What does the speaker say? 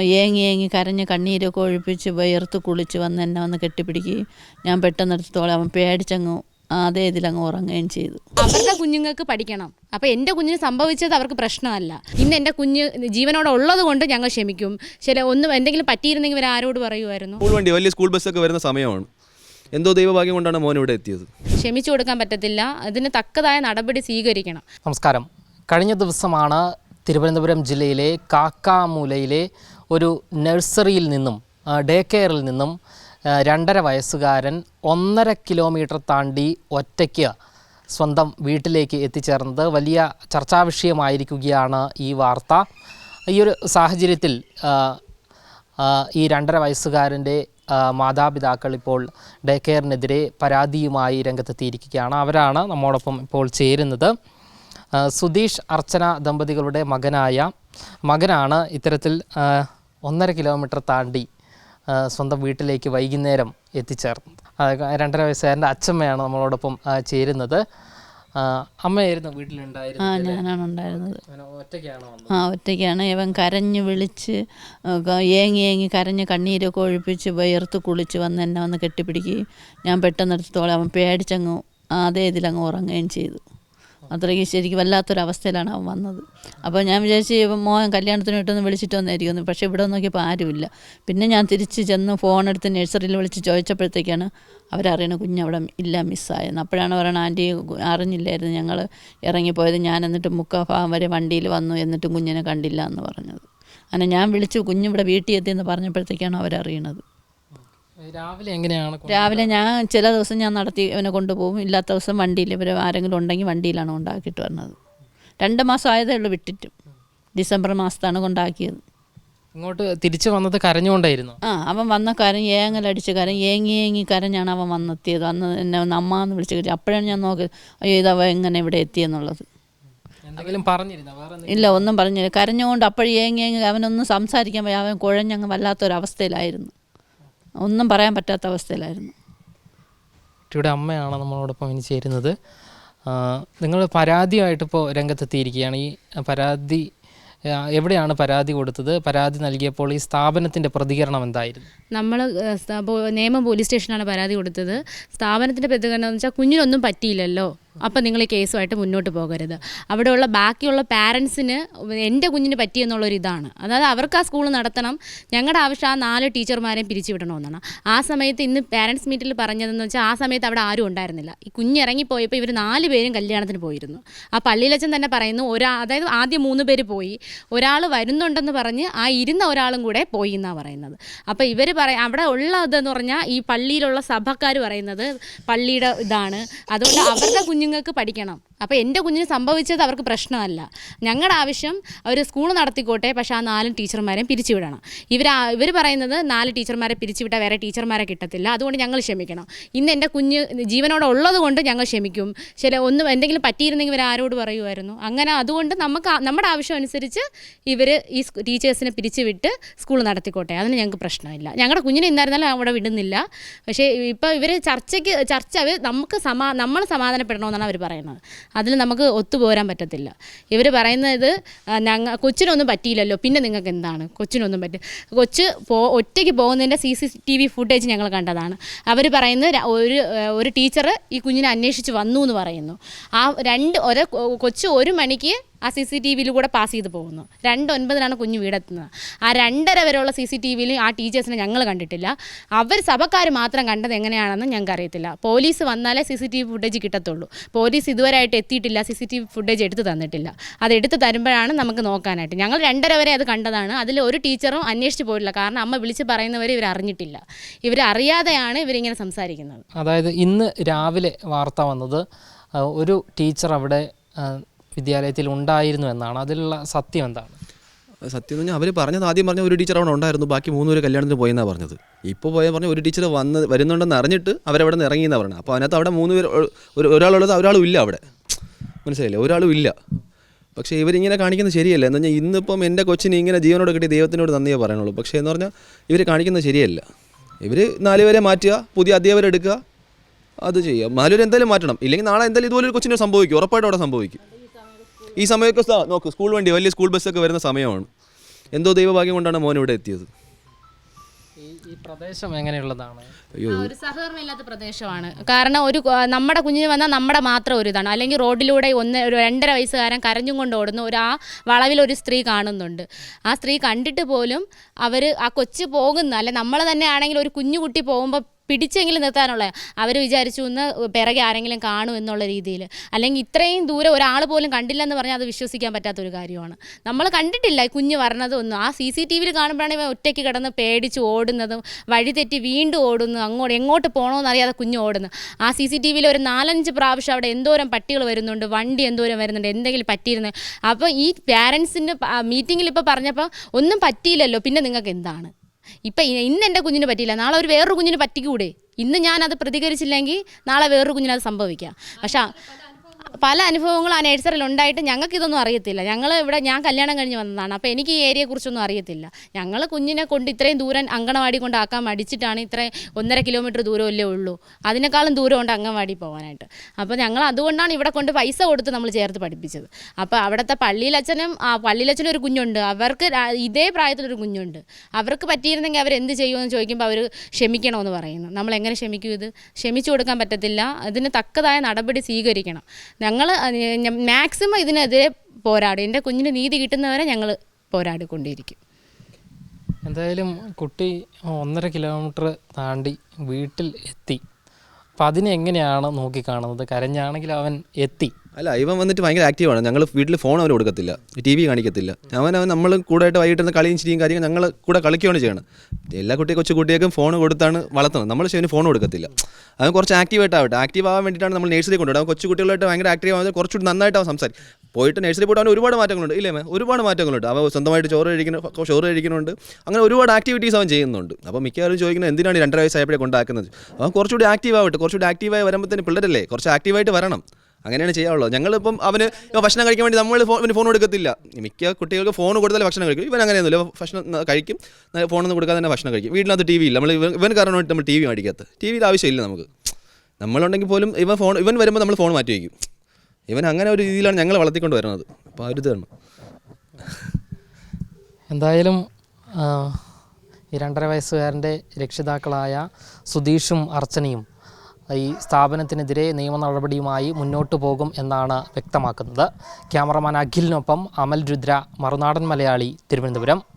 ഏങ്ങി ഏങ്ങി കരഞ്ഞ് കണ്ണീരൊക്കെ ഒഴിപ്പിച്ച് വിയർത്ത് കുളിച്ച് വന്ന് എന്നെ വന്ന് കെട്ടിപ്പിടിക്കുകയും ഞാൻ പെട്ടെന്ന് എടുത്തോളം. അവൻ പേടിച്ചങ്ങ് അതേ ഇതിലങ്ങ് ഉറങ്ങുകയും ചെയ്തു. അവരുടെ കുഞ്ഞുങ്ങൾക്ക് പഠിക്കണം. അപ്പോൾ എന്റെ കുഞ്ഞിന് സംഭവിച്ചത് അവർക്ക് പ്രശ്നമല്ല. ഇന്ന് എന്റെ കുഞ്ഞ് ജീവനോടെ ഉള്ളത് കൊണ്ട് ഞങ്ങൾ ക്ഷമിക്കും. ചില ഒന്നും എന്തെങ്കിലും പറ്റിയിരുന്നെങ്കിൽ ഇവർ ആരോട് പറയുമായിരുന്നു? സ്കൂൾ വണ്ടി വലിയ സ്കൂൾ ബസ്സൊക്കെ വരുന്ന സമയമാണ്. എന്തോ ദൈവഭാഗ്യം കൊണ്ടാണ് മോൻ ഇവിടെ എത്തിയത്. ക്ഷമിച്ചു കൊടുക്കാൻ പറ്റത്തില്ല. അതിന് തക്കതായ നടപടി സ്വീകരിക്കണം. നമസ്കാരം. കഴിഞ്ഞ ദിവസമാണ് തിരുവനന്തപുരം ജില്ലയിലെ കാക്കാമൂലയിലെ ഒരു നഴ്സറിയിൽ നിന്നും ഡേ കെയറിൽ നിന്നും രണ്ടര വയസ്സുകാരൻ ഒന്നര കിലോമീറ്റർ താണ്ടി ഒറ്റയ്ക്ക് സ്വന്തം വീട്ടിലേക്ക് എത്തിച്ചേർന്നത് വലിയ ചർച്ചാ വിഷയമായിരിക്കുകയാണ് ഈ വാർത്ത. ഈ ഒരു സാഹചര്യത്തിൽ ഈ രണ്ടര വയസ്സുകാരന്റെ മാതാപിതാക്കൾ ഇപ്പോൾ ഡേ കെയറിനെതിരെ പരാതിയുമായി രംഗത്തെത്തിയിരിക്കുകയാണ്. അവരാണ് നമ്മോടൊപ്പം ഇപ്പോൾ ചേരുന്നത്. സുധീഷ് അർച്ചന ദമ്പതികളുടെ മകനായ മകനാണ് ഇത്തരത്തിൽ ആ, ഒന്നര കിലോമീറ്റർ താണ്ടി സ്വന്തം വീട്ടിലേക്ക് വൈകുന്നേരം എത്തിച്ചേർന്നത് ആ, രണ്ടര വയസ്സുകാരന്റെ അച്ഛമ്മയാണ് നമ്മളോടൊപ്പം ചേരുന്നത്. ആ, അമ്മയായിരുന്നു ആ ഞാനാണ് ഉണ്ടായിരുന്നത്. ഒറ്റയ്ക്കാണോ വന്നത്? ആ ഒറ്റയ്ക്കാണ്. ഇവൻ കരഞ്ഞ് വിളിച്ച് ഏങ്ങി ഏങ്ങി കരഞ്ഞ് കണ്ണീരൊക്കെ ഒഴിപ്പിച്ച് വയർത്ത് കുളിച്ച് വന്ന് എന്നെ വന്ന് കെട്ടിപ്പിടിക്കുകയും ഞാൻ പെട്ടെന്ന് എടുത്തോളം. അവൻ പേടിച്ചങ്ങ് അതേ ഇതിലങ്ങ് ഉറങ്ങുകയും ചെയ്തു. അത്രയ്ക്ക് ശരിക്കും വല്ലാത്തൊരവസ്ഥയിലാണ് അവൻ വന്നത്. അപ്പോൾ ഞാൻ വിചാരിച്ച് മോൻ കല്യാണത്തിന് ഇട്ടൊന്ന് വിളിച്ചിട്ട് വന്നായിരിക്കുന്നു പക്ഷേ ഇവിടെ നോക്കിയപ്പോൾ ആരുമില്ല. പിന്നെ ഞാൻ തിരിച്ച് ചെന്ന് ഫോൺ എടുത്ത് നഴ്സറിയിൽ വിളിച്ച് ചോദിച്ചപ്പോഴത്തേക്കാണ് അവരറിയണ കുഞ്ഞവിടെ ഇല്ല മിസ്സായെന്ന്. അപ്പോഴാണ് പറയണത് ആന്റി അറിഞ്ഞില്ലായിരുന്നു ഞങ്ങൾ ഇറങ്ങിപ്പോയത്. ഞാൻ എന്നിട്ട് മുക്കാഭാഗം വരെ വണ്ടിയിൽ വന്നു എന്നിട്ടും കുഞ്ഞിനെ കണ്ടില്ല എന്ന് പറഞ്ഞത്. അങ്ങനെ ഞാൻ വിളിച്ചു കുഞ്ഞിവിടെ വീട്ടിൽ എത്തിയെന്ന് പറഞ്ഞപ്പോഴത്തേക്കാണ് അവരറിയണത്. രാവിലെ എങ്ങനെയാണ് രാവിലെ ഞാൻ ചില ദിവസം ഞാൻ നടത്തി ഇവനെ കൊണ്ടുപോകും. ഇല്ലാത്ത ദിവസം വണ്ടിയിൽ ഇവർ ആരെങ്കിലും ഉണ്ടെങ്കിൽ വണ്ടിയിലാണ് കൊണ്ടാക്കിയിട്ട് വരുന്നത് രണ്ട് മാസം ആയതേ ഉള്ളൂ വിട്ടിട്ടും. ഡിസംബർ മാസത്താണ് കൊണ്ടാക്കിയത്. ഇങ്ങോട്ട് തിരിച്ചു വന്നത് കരഞ്ഞുകൊണ്ടായിരുന്നു? ആ അവൻ വന്ന കരം ഏങ്ങലടിച്ച് കരം ഏങ്ങി ഏങ്ങി കരഞ്ഞാണ് അവൻ വന്നെത്തിയത്. അന്ന് എന്നെ ഒന്ന് അമ്മ എന്ന് വിളിച്ച് കഴിച്ചു അപ്പോഴാണ് ഞാൻ നോക്കിയത് അയ്യോ ഇത് അവൻ എങ്ങനെ ഇവിടെ എത്തിയെന്നുള്ളത് എന്തെങ്കിലും പറഞ്ഞിരുന്നോ? ഇല്ല ഒന്നും പറഞ്ഞില്ല. കരഞ്ഞുകൊണ്ട് അപ്പോഴും ഏങ്ങി ഏങ്ങി അവനൊന്നും സംസാരിക്കാൻ പോയി. അവൻ കുഴഞ്ഞങ്ങ് വല്ലാത്തൊരവസ്ഥയിലായിരുന്നു. ഒന്നും പറയാൻ പറ്റാത്ത അവസ്ഥയിലായിരുന്നു. കുട്ടിയുടെ അമ്മയാണ് നമ്മളോടൊപ്പം ഇനി ചേരുന്നത്. നിങ്ങൾ പരാതിയായിട്ടിപ്പോൾ രംഗത്തെത്തിയിരിക്കുകയാണ്. ഈ പരാതി എവിടെയാണ് പരാതി കൊടുത്തത്? പരാതി നൽകിയപ്പോൾ ഈ സ്ഥാപനത്തിന്റെ പ്രതികരണം എന്തായിരുന്നു? നമ്മൾ നിയമം പോലീസ് സ്റ്റേഷനാണ് പരാതി കൊടുത്തത്. സ്ഥാപനത്തിന്റെ പ്രതികരണം എന്ന് വെച്ചാൽ കുഞ്ഞിനൊന്നും പറ്റിയില്ലല്ലോ. അപ്പം നിങ്ങൾ ഈ കേസുമായിട്ട് മുന്നോട്ട് പോകരുത്. അവിടെയുള്ള ബാക്കിയുള്ള പാരൻസിന് എന്റെ കുഞ്ഞിന് പറ്റിയെന്നുള്ളൊരു ഇതാണ്. അതായത് അവർക്ക് ആ സ്കൂൾ നടത്തണം. ഞങ്ങളുടെ ആവശ്യം ആ നാല് ടീച്ചർമാരെയും പിരിച്ചുവിടണമെന്നാണ് ആ സമയത്ത് ഇന്ന് പാരൻസ് മീറ്റിൽ പറഞ്ഞതെന്ന് വെച്ചാൽ ആ സമയത്ത് അവിടെ ആരും ഉണ്ടായിരുന്നില്ല. ഈ കുഞ്ഞ് ഇറങ്ങിപ്പോയപ്പോൾ ഇവർ നാല് പേരും കല്യാണത്തിന് പോയിരുന്നു. ആ പള്ളിയിലച്ചൻ തന്നെ പറയുന്നു ഒരാ അതായത് ആദ്യം മൂന്ന് പേര് പോയി. ഒരാൾ വരുന്നുണ്ടെന്ന് പറഞ്ഞ് ആ ഇരുന്ന ഒരാളും കൂടെ പോയി എന്നാണ് പറയുന്നത്. അപ്പോൾ ഇവർ പറയും അവിടെ ഉള്ള ഇതെന്ന് പറഞ്ഞാൽ ഈ പള്ളിയിലുള്ള സഭക്കാർ പറയുന്നത് പള്ളിയുടെ ഇതാണ്. അതുകൊണ്ട് അവരുടെ കുഞ്ഞുങ്ങൾക്ക് പഠിക്കണം. അപ്പോൾ എന്റെ കുഞ്ഞിന് സംഭവിച്ചത് അവർക്ക് പ്രശ്നമല്ല. ഞങ്ങളുടെ ആവശ്യം അവർ സ്കൂൾ നടത്തിക്കോട്ടെ പക്ഷേ ആ നാലും ടീച്ചർമാരെയും പിരിച്ചുവിടണം. ഇവർ ഇവർ പറയുന്നത് നാല് ടീച്ചർമാരെ പിരിച്ചുവിട്ടാൽ വേറെ ടീച്ചർമാരെ കിട്ടത്തില്ല. അതുകൊണ്ട് ഞങ്ങൾ ക്ഷമിക്കണം. ഇന്ന് എന്റെ കുഞ്ഞ് ജീവനോടെ ഉള്ളത് കൊണ്ട് ഞങ്ങൾ ക്ഷമിക്കും. ചില ഒന്ന് എന്തെങ്കിലും പറ്റിയിരുന്നെങ്കിൽ ഇവർ ആരോട് പറയുമായിരുന്നു അങ്ങനെ അതുകൊണ്ട് നമുക്ക് നമ്മുടെ ആവശ്യം അനുസരിച്ച് ഇവർ ഈ ടീച്ചേഴ്സിനെ പിരിച്ചുവിട്ട് സ്കൂൾ നടത്തിക്കോട്ടെ. അതിന് ഞങ്ങൾക്ക് പ്രശ്നമില്ല. ഞങ്ങളുടെ കുഞ്ഞിനെ ഇന്നായിരുന്നാലും അവിടെ വിടുന്നില്ല. പക്ഷേ ഇപ്പോൾ ഇവർ ചർച്ചയ്ക്ക് ചർച്ച നമുക്ക് സമാ നമ്മൾ സമാധാനപ്പെടണമെന്നാണ് അവർ പറയുന്നത്. അതിൽ നമുക്ക് ഒത്തുപോരാൻ പറ്റത്തില്ല. ഇവർ പറയുന്നത് ഞങ്ങൾ കൊച്ചിനൊന്നും പറ്റിയില്ലല്ലോ. പിന്നെ നിങ്ങൾക്ക് എന്താണ്? കൊച്ചിനൊന്നും പറ്റി കൊച്ച് പോ ഒറ്റയ്ക്ക് പോകുന്നതിന്റെ C C T V footage ഞങ്ങൾ കണ്ടതാണ്. അവർ പറയുന്നത് ഒരു ഒരു ടീച്ചർ ഈ കുഞ്ഞിനെ അന്വേഷിച്ച് വന്നു എന്ന് പറയുന്നു. ആ രണ്ട് ഒരു കൊച്ച് ഒരു മണിക്ക് ആ സി സി ടി വിയിൽ കൂടെ പാസ് ചെയ്ത് പോകുന്നു. രണ്ട് ഒൻപതിനാണ് കുഞ്ഞ് വീടെത്തുന്നത്. ആ രണ്ടര വരെയുള്ള സി സി ടി വിയിൽ ആ ടീച്ചേഴ്സിനെ ഞങ്ങൾ കണ്ടിട്ടില്ല. അവർ സഭക്കാർ മാത്രം കണ്ടത് എങ്ങനെയാണെന്ന് ഞങ്ങൾക്ക് അറിയത്തില്ല. പോലീസ് വന്നാലേ C C T V footage കിട്ടത്തുള്ളൂ. പോലീസ് ഇതുവരെയായിട്ട് എത്തിയിട്ടില്ല C C T V footage എടുത്ത് തന്നിട്ടില്ല. അത് എടുത്ത് തരുമ്പോഴാണ് നമുക്ക് നോക്കാനായിട്ട്. ഞങ്ങൾ രണ്ടര വരെ അത് കണ്ടതാണ്. അതിൽ ഒരു ടീച്ചറും അന്വേഷിച്ച് പോയിട്ടില്ല. കാരണം അമ്മ വിളിച്ച് പറയുന്നവരെ ഇവർ അറിഞ്ഞിട്ടില്ല. ഇവർ അറിയാതെയാണ് ഇവരിങ്ങനെ സംസാരിക്കുന്നത്. അതായത് ഇന്ന് രാവിലെ വാർത്ത വന്നത് ഒരു ടീച്ചർ അവിടെ വിദ്യാലയത്തിൽ ഉണ്ടായിരുന്നു എന്നാണ്. അതിലുള്ള സത്യം എന്താണ്? സത്യം എന്ന് പറഞ്ഞാൽ അവർ പറഞ്ഞത് ആദ്യം പറഞ്ഞ ഒരു ടീച്ചർ അവിടെ ഉണ്ടായിരുന്നു. ബാക്കി മൂന്ന് പേര് കല്യാണത്തിന് പോയെന്നാണ് പറഞ്ഞത്. ഇപ്പോൾ പോയ പറഞ്ഞ ഒരു ടീച്ചർ വന്ന് വരുന്നുണ്ടെന്ന് അറിഞ്ഞിട്ട് അവരവിടെ നിന്ന് ഇറങ്ങിയെന്ന് പറഞ്ഞത്. അപ്പോൾ അതിനകത്ത് അവിടെ മൂന്ന് പേര് ഒരാളുള്ളത് ഒരാളും ഇല്ല അവിടെ. മനസ്സിലായില്ലേ? ഒരാളും ഇല്ല. പക്ഷേ ഇവരിങ്ങനെ കാണിക്കുന്നത് ശരിയല്ല. എന്ന് പറഞ്ഞാൽ ഇന്നിപ്പം എന്റെ കൊച്ചിന് ഇങ്ങനെ ജീവനോട് കിട്ടി ദൈവത്തിനോട് നന്ദിയേ പറയാനുള്ളൂ. പക്ഷേ എന്ന് പറഞ്ഞാൽ ഇവർ കാണിക്കുന്നത് ശരിയല്ല. ഇവർ നാലുപേരെ മാറ്റുക പുതിയ അധ്യാപകരെ എടുക്കുക അത് ചെയ്യുക. നാലുപേരെ എന്തായാലും മാറ്റണം. ഇല്ലെങ്കിൽ നാളെ എന്തായാലും ഇതുപോലൊരു കൊച്ചിന് സംഭവിക്കും. ഉറപ്പായിട്ട് അവിടെ സംഭവിക്കും. ഈ സമയമൊക്കെ നോക്ക് സ്കൂൾ വണ്ടി വലിയ സ്കൂൾ ബസ്സൊക്കെ വരുന്ന സമയമാണ്. എന്തോ ദൈവഭാഗ്യം കൊണ്ടാണ് മോൻ ഇവിടെ എത്തിയത്. ഈ പ്രദേശം എങ്ങനെയുള്ളതാണ്? ഒരു സഹകരണമില്ലാത്ത പ്രദേശമാണ്. കാരണം ഒരു നമ്മുടെ കുഞ്ഞിന് വന്നാൽ നമ്മുടെ മാത്രം ഒരു ഇതാണ്. അല്ലെങ്കിൽ റോഡിലൂടെ ഒന്ന് ഒരു രണ്ടര വയസ്സുകാരൻ കരഞ്ഞും കൊണ്ട് ഓടുന്നു ഒരു ആ വളവിൽ ഒരു സ്ത്രീ കാണുന്നുണ്ട്. ആ സ്ത്രീ കണ്ടിട്ട് പോലും അവർ ആ കൊച്ചു പോകുന്ന അല്ലെ നമ്മൾ തന്നെ ആണെങ്കിൽ ഒരു കുഞ്ഞു കുട്ടി പോകുമ്പോൾ പിടിച്ചെങ്കിലും നിർത്താനുള്ള. അവർ വിചാരിച്ചു ഒന്ന് പിറകെ ആരെങ്കിലും കാണും എന്നുള്ള രീതിയിൽ. അല്ലെങ്കിൽ ഇത്രയും ദൂരെ ഒരാൾ പോലും കണ്ടില്ല എന്ന് പറഞ്ഞാൽ അത് വിശ്വസിക്കാൻ പറ്റാത്തൊരു കാര്യമാണ്. നമ്മൾ കണ്ടിട്ടില്ല കുഞ്ഞ് വരണത് ആ സി സി ടി വിയിൽ കാണുമ്പോഴാണ് ഒറ്റയ്ക്ക് കിടന്ന് പേടിച്ച് ഓടുന്നതും വഴി തെറ്റി വീണ്ടും ഓടുന്നു അങ്ങോട്ട് എങ്ങോട്ട് പോകണമെന്ന് അറിയാതെ കുഞ്ഞ് ഓടുന്നു ആ സി സി ടി വിയിൽ ഒരു നാലഞ്ച് പ്രാവശ്യം അവിടെ എന്തോരം പട്ടികൾ വരുന്നുണ്ട് വണ്ടി എന്തോരം വരുന്നുണ്ട് എന്തെങ്കിലും പറ്റിയിരുന്നു. അപ്പോൾ ഈ പാരൻസിന്റെ മീറ്റിങ്ങിൽ ഇപ്പോൾ പറഞ്ഞപ്പോൾ ഒന്നും പറ്റിയില്ലല്ലോ. പിന്നെ നിങ്ങൾക്ക് എന്താണ്? ഇപ്പം ഇന്ന് എന്റെ കുഞ്ഞിന് പറ്റിയില്ല നാളെ ഒരു വേറൊരു കുഞ്ഞിന് പറ്റിക്കൂടെ? ഇന്ന് ഞാൻ അത് പ്രതികരിച്ചില്ലെങ്കിൽ നാളെ വേറൊരു കുഞ്ഞിന് അത് സംഭവിക്കാം. പക്ഷേ പല അനുഭവങ്ങളും ആ ഉണ്ടായിട്ട് ഞങ്ങൾക്ക് ഇതൊന്നും അറിയത്തില്ല. ഞങ്ങൾ ഇവിടെ ഞാൻ കല്യാണം കഴിഞ്ഞ് വന്നതാണ്. അപ്പോൾ എനിക്ക് ഈ ഏരിയയെക്കുറിച്ചൊന്നും അറിയത്തില്ല. ഞങ്ങൾ കുഞ്ഞിനെ കൊണ്ട് ഇത്രയും ദൂരം അങ്കണവാടി കൊണ്ടാക്കാൻ മടിച്ചിട്ടാണ് ഇത്രയും ഒന്നര കിലോമീറ്റർ ദൂരമല്ലേ ഉള്ളൂ. അതിനേക്കാളും ദൂരമുണ്ട് അങ്കണവാടി പോകാനായിട്ട്. അപ്പോൾ ഞങ്ങൾ അതുകൊണ്ടാണ് ഇവിടെ കൊണ്ട് പൈസ കൊടുത്ത് നമ്മൾ ചേർത്ത് പഠിപ്പിച്ചത്. അപ്പോൾ അവിടുത്തെ പള്ളിയിലച്ഛനും ആ പള്ളിയിലച്ഛനും ഒരു കുഞ്ഞുണ്ട്. അവർക്ക് ഇതേ പ്രായത്തിലൊരു കുഞ്ഞുണ്ട്. അവർക്ക് പറ്റിയിരുന്നെങ്കിൽ അവർ എന്ത് ചെയ്യുമെന്ന് ചോദിക്കുമ്പോൾ അവർ ക്ഷമിക്കണമെന്ന് പറയുന്നു. നമ്മൾ എങ്ങനെ ക്ഷമിക്കും ഇത്? ക്ഷമിച്ചു കൊടുക്കാൻ പറ്റത്തില്ല. അതിന് തക്കതായ നടപടി സ്വീകരിക്കണം. ഞങ്ങൾ മാക്സിമം ഇതിനെതിരെ പോരാടും. എന്റെ കുഞ്ഞിന് നീതി കിട്ടുന്നവരെ ഞങ്ങൾ പോരാടിക്കൊണ്ടിരിക്കും. എന്തായാലും കുട്ടി ഒന്നര കിലോമീറ്റർ താണ്ടി വീട്ടിൽ എത്തി. അപ്പം അതിനെങ്ങനെയാണ് നോക്കിക്കാണുന്നത്? കരഞ്ഞാണെങ്കിൽ അവൻ എത്തി. അല്ല ഇവൻ വന്നിട്ട് ഭയങ്കര ആക്റ്റീവാണ് ഞങ്ങൾ വീട്ടിൽ ഫോൺ അവന് കൊടുക്കത്തില്ല. ടി വി കാണിക്കത്തില്ല. അവൻ അവൻ നമ്മൾ കൂടായിട്ട് വൈകിട്ട് കളിയും ചിരിയും കാര്യങ്ങൾ ഞങ്ങൾ കൂടെ കളിക്കുകയാണ് ചെയ്യണം എല്ലാ കുട്ടിയെ കൊച്ചു കുട്ടിയേക്കും ഫോൺ കൊടുത്താണ് വളർത്തുന്നത്. നമ്മൾ ശരി ഫോൺ കൊടുക്കത്തില്ല. അവൻ കുറച്ച് ആക്റ്റീവ് ആവട്ടെ ആക്റ്റീവ് ആവാൻ വേണ്ടിയിട്ടാണ് നമ്മൾ നഴ്സറി കൊണ്ടുപോകുന്നത് കൊച്ചു കുട്ടികളായിട്ട് ഭയങ്കര ആക്റ്റീവ് ആവുന്നത് കുറച്ചുകൂടി നന്നായിട്ട് അവൻ സംസാരിക്കും. പോയിട്ട് നഴ്സറി പോയിട്ട് അവൻ ഒരുപാട് മാറ്റങ്ങളുണ്ട്. ഇല്ലേ ഒരുപാട് മാറ്റങ്ങളുണ്ട്. അവൻ സ്വന്തമായിട്ട് ചോറ് കഴിക്കുന്ന ചോറ് കഴിക്കുന്നുണ്ട്. അങ്ങനെ ഒരുപാട് ആക്ടിവിറ്റീസ് അവൻ ചെയ്യുന്നുണ്ട്. അപ്പോൾ മിക്കവാറും ചോദിക്കുന്നത് എന്തിനാണ് രണ്ടര വയസ്സായപ്പോഴേ കൊണ്ടാക്കുന്നത്? അവൻ കുറച്ചുകൂടി ആക്റ്റീവ് ആവട്ടെ. കുറച്ചുകൂടി ആക്റ്റീവായി വരുമ്പോൾ തന്നെ പിള്ളേരല്ലേ? കുറച്ച് ആക്റ്റീവായിട്ട് വരണം. അങ്ങനെയാണ് ചെയ്യാറുള്ളത് ഞങ്ങളിപ്പം അവന് ഭക്ഷണം കഴിക്കാൻ വേണ്ടി നമ്മൾ ഫോൺ ഫോൺ കൊടുക്കത്തില്ല. മിക്ക കുട്ടികൾക്ക് ഫോൺ കൊടുത്താൽ ഭക്ഷണം കഴിക്കും. ഇവൻ അങ്ങനെയൊന്നുമില്ല ഭക്ഷണം കഴിക്കും. ഫോണൊന്നും കൊടുക്കാതെ തന്നെ ഭക്ഷണം കഴിക്കും. വീട്ടിനകത്ത് ടി വി ഇല്ല. നമ്മൾ ഇവൻ ഇവൻ കാരണമായിട്ട് നമ്മൾ ടി വി മേടിക്കാത്ത. ടി വിയിൽ ആവശ്യമില്ല നമുക്ക്. നമ്മളുണ്ടെങ്കിൽ പോലും ഇവൻ ഫോൺ ഇവൻ വരുമ്പോൾ നമ്മൾ ഫോൺ മാറ്റി വയ്ക്കും. ഇവൻ അങ്ങനെ ഒരു രീതിയിലാണ് ഞങ്ങൾ വളർത്തിക്കൊണ്ട് വരുന്നത്. അപ്പോൾ ആ ഒരു എന്തായാലും ഈ രണ്ടര വയസ്സുകാരന്റെ രക്ഷിതാക്കളായ സുധീഷും അർച്ചനയും ഈ സ്ഥാപനത്തിനെതിരെ നിയമ നടപടിയുമായി മുന്നോട്ട് പോകും എന്നാണ് വ്യക്തമാക്കുന്നത്. ക്യാമറമാൻ അഖിലിനൊപ്പം അമൽ രുദ്ര മറുനാടൻ മലയാളി തിരുവനന്തപുരം.